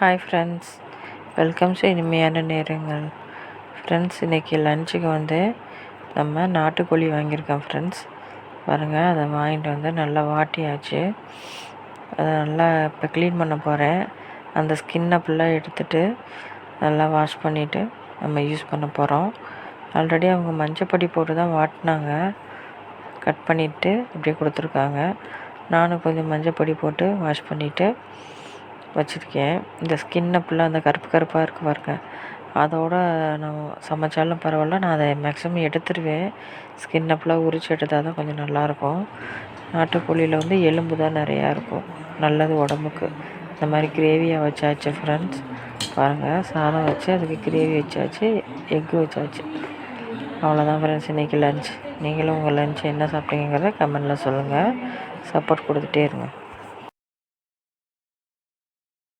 Hi friends welcome to இனிமையான நேரங்கள். Friends இன்றைக்கி லஞ்சுக்கு வந்து நம்ம நாட்டுக்கோழி வாங்கியிருக்கோம் ஃப்ரெண்ட்ஸ் பாருங்கள் அதை வாங்கிட்டு வந்து நல்லா வாட்டியாச்சு. அதை நல்லா இப்போ க்ளீன் பண்ண போகிறேன் அந்த ஸ்கின்னை ஃபுல்லாக எடுத்துட்டு நல்லா வாஷ் பண்ணிவிட்டு நம்ம யூஸ் பண்ண போகிறோம் ஆல்ரெடி அவங்க மஞ்சப்பொடி போட்டு தான் வாட்டினாங்க. கட் பண்ணிவிட்டு இப்படியே கொடுத்துருக்காங்க. நானும் கொஞ்சம் மஞ்சப்பொடி போட்டு வாஷ் பண்ணிவிட்டு வச்சுருக்கேன். இந்த ஸ்கின்னை ஃபுல்லாக அந்த கருப்பு கருப்பாக இருக்குது பாருங்க. அதோட நான் சமைச்சாலும் பரவாயில்ல. நான் அதை மேக்ஸிமம் எடுத்துருவேன். ஸ்கின்னை ஃபுல்லாக உரிச்சு எடுத்தால் தான் கொஞ்சம் நல்லாயிருக்கும் நாட்டுக்கோழியில் வந்து எலும்பு தான் நிறையா இருக்கும். நல்லது உடம்புக்கு. இந்த மாதிரி கிரேவியாக வச்சாச்சு ஃப்ரெண்ட்ஸ் பாருங்கள் சாதம் வச்சு அதுக்கு கிரேவி வச்சாச்சு எக்கு வச்சாச்சு. அவ்வளோதான் ஃப்ரெண்ட்ஸ் இன்றைக்கி லஞ்ச் நீங்களும் உங்கள் லஞ்ச் என்ன சாப்பிட்டீங்கிறத கமெண்டில் சொல்லுங்கள் சப்போர்ட் கொடுத்துட்டே இருங்க.